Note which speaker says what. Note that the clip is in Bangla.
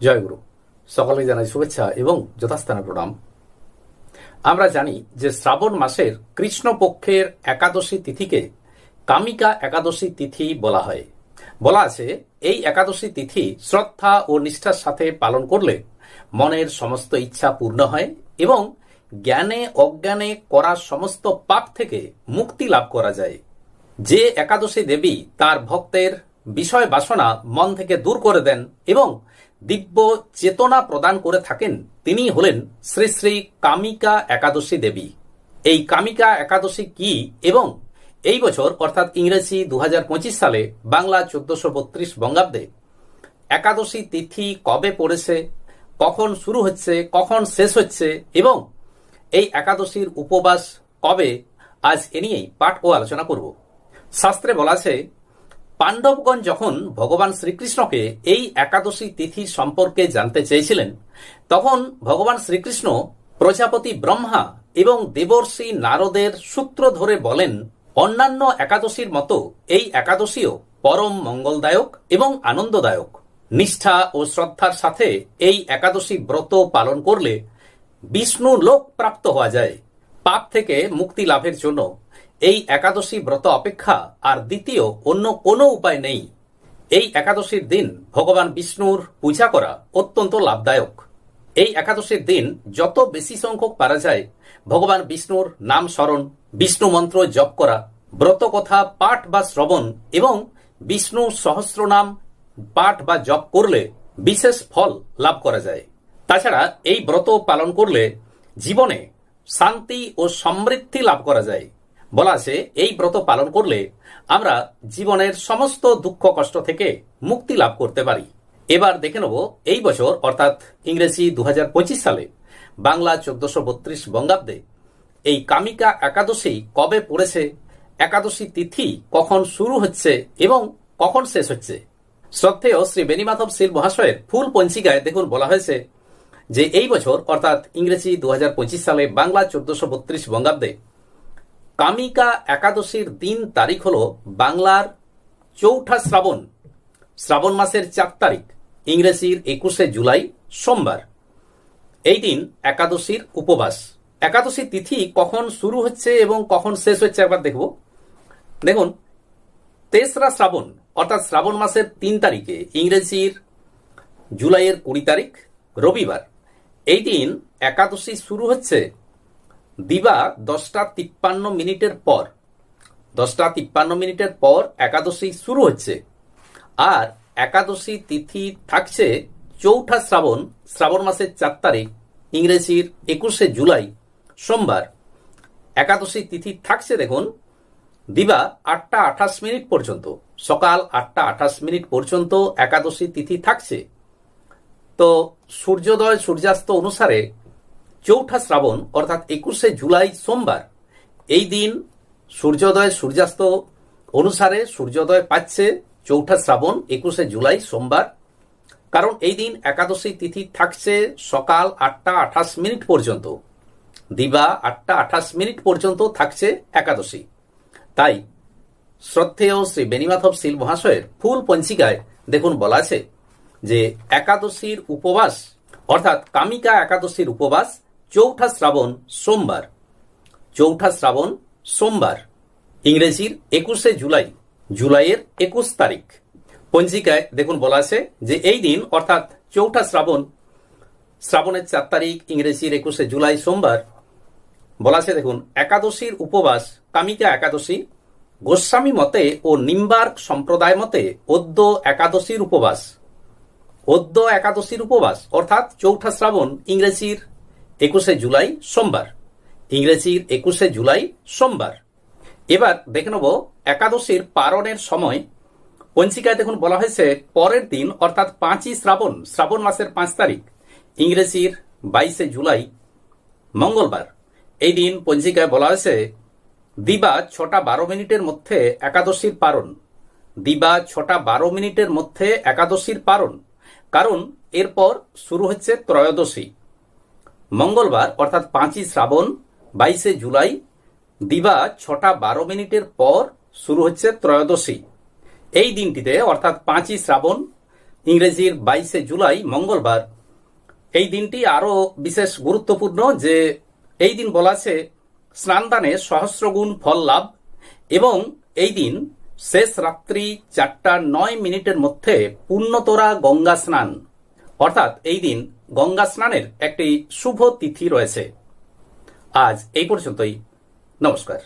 Speaker 1: জয়গুরু। সকলে জানাই শুভেচ্ছা এবং যথাস্থানে প্রণাম। আমরা জানি যে শ্রাবণ মাসের কৃষ্ণপক্ষের একাদশী তিথিকে কামিকা একাদশী তিথি বলা হয়। বলা আছে, এই একাদশী তিথি শ্রদ্ধা ও নিষ্ঠার সাথে পালন করলে মনের সমস্ত ইচ্ছা পূর্ণ হয় এবং জ্ঞানে অজ্ঞানে করা সমস্ত পাপ থেকে মুক্তি লাভ করা যায়। যে একাদশী দেবী তার ভক্তের বিষয় বাসনা মন থেকে দূর করে দেন এবং দিব্য চেতনা প্রদান করে থাকেন। তিনি হলেন শ্রী শ্রী কামিকা একাদশী দেবী। এই কামিকা একাদশী কি এবং এই বছর, অর্থাৎ ইংরেজি দু হাজার পঁচিশ সালে বাংলা চোদ্দশো বত্রিশ বঙ্গাব্দে, একাদশী তিথি কবে পড়েছে, কখন শুরু হচ্ছে, কখন শেষ হচ্ছে এবং এই একাদশীর উপবাস কবে, আজ এ নিয়েই পাঠ ও আলোচনা করব। শাস্ত্রে বলা আছে পাণ্ডবগণ যখন ভগবান শ্রীকৃষ্ণকে এই একাদশী তিথি সম্পর্কে জানতে চেয়েছিলেন, তখন ভগবান শ্রীকৃষ্ণ প্রজাপতি ব্রহ্মা এবং দেবর্ষি নারদের সূত্র ধরে বলেন, অন্যান্য একাদশীর মতো এই একাদশীও পরম মঙ্গলদায়ক এবং আনন্দদায়ক। নিষ্ঠা ও শ্রদ্ধার সাথে এই একাদশী ব্রত পালন করলে বিষ্ণু লোক প্রাপ্ত হওয়া যায়। পাপ থেকে মুক্তি লাভের জন্য এই একাদশী ব্রত অপেক্ষা আর দ্বিতীয় অন্য কোনো উপায় নেই। এই একাদশীর দিন ভগবান বিষ্ণুর পূজা করা অত্যন্ত লাভদায়ক। এই একাদশীর দিন যত বেশি সংখ্যক পারা যায়, ভগবান বিষ্ণুর নাম স্মরণ, বিষ্ণু মন্ত্র জপ করা, ব্রত কথা, পাঠ বা শ্রবণ এবং বিষ্ণু সহস্রনাম পাঠ বা জপ করলে বিশেষ ফল লাভ করা যায়। তাছাড়া এই ব্রত পালন করলে জীবনে শান্তি ও সমৃদ্ধি লাভ করা যায়। বলা আছে, এই ব্রত পালন করলে আমরা জীবনের সমস্ত দুঃখ কষ্ট থেকে মুক্তি লাভ করতে পারি। এবার দেখে নেব, এই বছর, অর্থাৎ ইংরেজি দুহাজার পঁচিশ সালে বাংলা চোদ্দশো বত্রিশ বঙ্গাব্দে এই কামিকা একাদশী কবে পড়েছে, একাদশী তিথি কখন শুরু হচ্ছে এবং কখন শেষ হচ্ছে? শ্রদ্ধেয় শ্রী বেনিমাধব শীল মহাশয়ের ফুল পঞ্চিকায় দেখুন বলা হয়েছে যে, এই বছর, অর্থাৎ ইংরেজি দুহাজার পঁচিশ সালে বাংলা চোদ্দশো বত্রিশ বঙ্গাব্দে কামিকা একাদশীর দিন তারিখ হল বাংলার চৌঠা শ্রাবণ শ্রাবণ মাসের চার তারিখ, ইংরেজির একুশে জুলাই সোমবার। এই দিন একাদশীর উপবাস। একাদশী তিথি কখন শুরু হচ্ছে এবং কখন শেষ হচ্ছে একবার দেখব। দেখুন, তেসরা শ্রাবণ, অর্থাৎ শ্রাবণ মাসের তিন তারিখে, ইংরেজির জুলাইয়ের কুড়ি তারিখ, রবিবার। এই দিন একাদশী শুরু হচ্ছে দিবা দশটা তিপ্পান্ন মিনিটের পর। দশটা তিপ্পান্ন মিনিটের পর একাদশী শুরু হচ্ছে। আর একাদশী তিথি থাকছে চৌঠা শ্রাবণ শ্রাবণ মাসের চার তারিখ, ইংরেজির একুশে জুলাই, সোমবার। একাদশী তিথি থাকছে দেখুন, দিবা আটটা আঠাশ মিনিট পর্যন্ত, সকাল আটটা আঠাশ মিনিট পর্যন্ত একাদশী তিথি থাকছে। তো সূর্যোদয় সূর্যাস্ত অনুসারে চৌঠা শ্রাবণ, অর্থাৎ একুশে জুলাই সোমবার, এই দিন সূর্যোদয় সূর্যাস্ত অনুসারে সূর্যোদয় পাচ্ছে চৌঠা শ্রাবণ, একুশে জুলাই সোমবার। কারণ এই দিন একাদশী তিথি থাকছে সকাল আটটা আঠাশ মিনিট পর্যন্ত। দিবা আটটা আঠাশ মিনিট পর্যন্ত থাকছে একাদশী। তাই শ্রদ্ধেয় শ্রী বেনিমাধব শীল মহাশয়ের ফুল পঞ্চিকায় দেখুন বলা আছে যে, একাদশীর উপবাস, অর্থাৎ কামিকা একাদশীর উপবাস চৌঠা শ্রাবণ সোমবার। চৌঠা শ্রাবণ সোমবার। ইংরেজির একুশে জুলাই, জুলাইয়ের একুশ তারিখ। পঞ্জিকায় দেখুন বলা আছে যে এই দিন, অর্থাৎ চৌঠা শ্রাবণ, শ্রাবণের চার তারিখ, ইংরেজির একুশে জুলাই সোমবার, বলা আছে দেখুন, একাদশীর উপবাস, কামিকা একাদশী, গোস্বামী মতে ও নিম্বার্ক সম্প্রদায় মতে অদ্য একাদশীর উপবাস। অদ্য একাদশীর উপবাস, অর্থাৎ চৌঠা শ্রাবণ, ইংরেজির একুশে জুলাই সোমবার। ইংরেজির একুশে জুলাই সোমবার। এবার দেখে নেব একাদশীর পারণের সময়। পঞ্চিকায় দেখুন, বলা হয়েছে, পরের দিন, অর্থাৎ পাঁচই শ্রাবণ শ্রাবণ মাসের পাঁচ তারিখ, ইংরেজির বাইশে জুলাই, মঙ্গলবার। এই দিন পঞ্জিকায় বলা হয়েছে, দিবা ছটা বারো মিনিটের মধ্যে একাদশীর পারণ। দিবা ছটা বারো মিনিটের মধ্যে একাদশীর পারণ। কারণ, এরপর শুরু হচ্ছে ত্রয়োদশী। মঙ্গলবার, অর্থাৎ পাঁচই শ্রাবণ, বাইশে জুলাই, দিবা ছটা বারো মিনিটের পর শুরু হচ্ছে ত্রয়োদশী। এই দিনটিতে, অর্থাৎ পাঁচই শ্রাবণ, ইংরেজির বাইশে জুলাই, মঙ্গলবার, এই দিনটি আরও বিশেষ গুরুত্বপূর্ণ যে এই দিন বলা আছে স্নানদানে সহস্রগুণ ফল লাভ এবং এই দিন শেষ রাত্রি চারটা নয় মিনিটের মধ্যে পূর্ণতরা গঙ্গা স্নান। অর্থাৎ এই দিন গঙ্গা স্নানের একটি শুভ তিথি রয়েছে। আজ এই পর্যন্তই। নমস্কার।